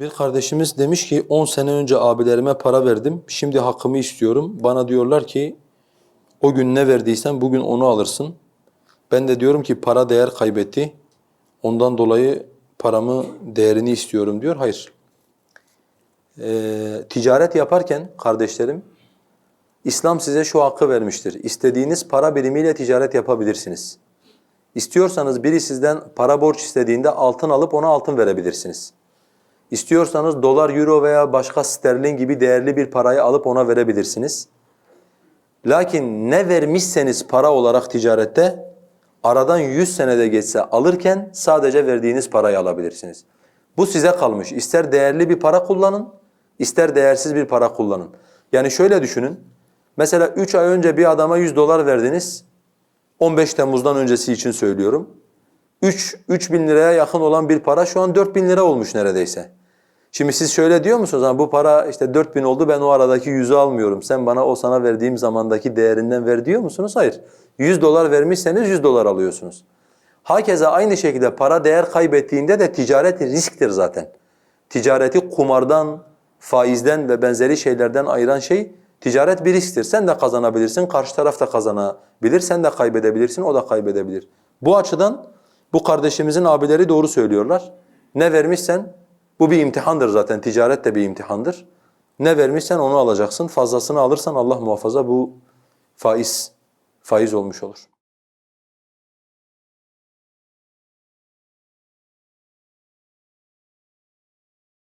Bir kardeşimiz demiş ki 10 sene önce abilerime para verdim. Şimdi hakkımı istiyorum. Bana diyorlar ki o gün ne verdiysen bugün onu alırsın. Ben de diyorum ki para değer kaybetti. Ondan dolayı paramı değerini istiyorum diyor. Hayır. Ee, ticaret yaparken kardeşlerim İslam size şu hakkı vermiştir. İstediğiniz para birimiyle ticaret yapabilirsiniz. İstiyorsanız biri sizden para borç istediğinde altın alıp ona altın verebilirsiniz. İstiyorsanız dolar, euro veya başka sterlin gibi değerli bir parayı alıp ona verebilirsiniz. Lakin ne vermişseniz para olarak ticarette aradan 100 senede geçse alırken sadece verdiğiniz parayı alabilirsiniz. Bu size kalmış. İster değerli bir para kullanın, ister değersiz bir para kullanın. Yani şöyle düşünün. Mesela 3 ay önce bir adama 100 dolar verdiniz. 15 Temmuz'dan öncesi için söylüyorum. 3 3000 liraya yakın olan bir para şu an 4000 lira olmuş neredeyse. Şimdi siz şöyle diyor musunuz? Ha, bu para işte 4000 oldu ben o aradaki 100'ü almıyorum. Sen bana o sana verdiğim zamandaki değerinden ver diyor musunuz? Hayır. 100 dolar vermişseniz 100 dolar alıyorsunuz. Hakeza aynı şekilde para değer kaybettiğinde de ticaret risktir zaten. Ticareti kumardan, faizden ve benzeri şeylerden ayıran şey ticaret bir risktir. Sen de kazanabilirsin, karşı taraf da kazanabilir, sen de kaybedebilirsin, o da kaybedebilir. Bu açıdan bu kardeşimizin abileri doğru söylüyorlar. Ne vermişsen bu bir imtihandır zaten. Ticaret de bir imtihandır. Ne vermişsen onu alacaksın. Fazlasını alırsan Allah muhafaza bu faiz faiz olmuş olur.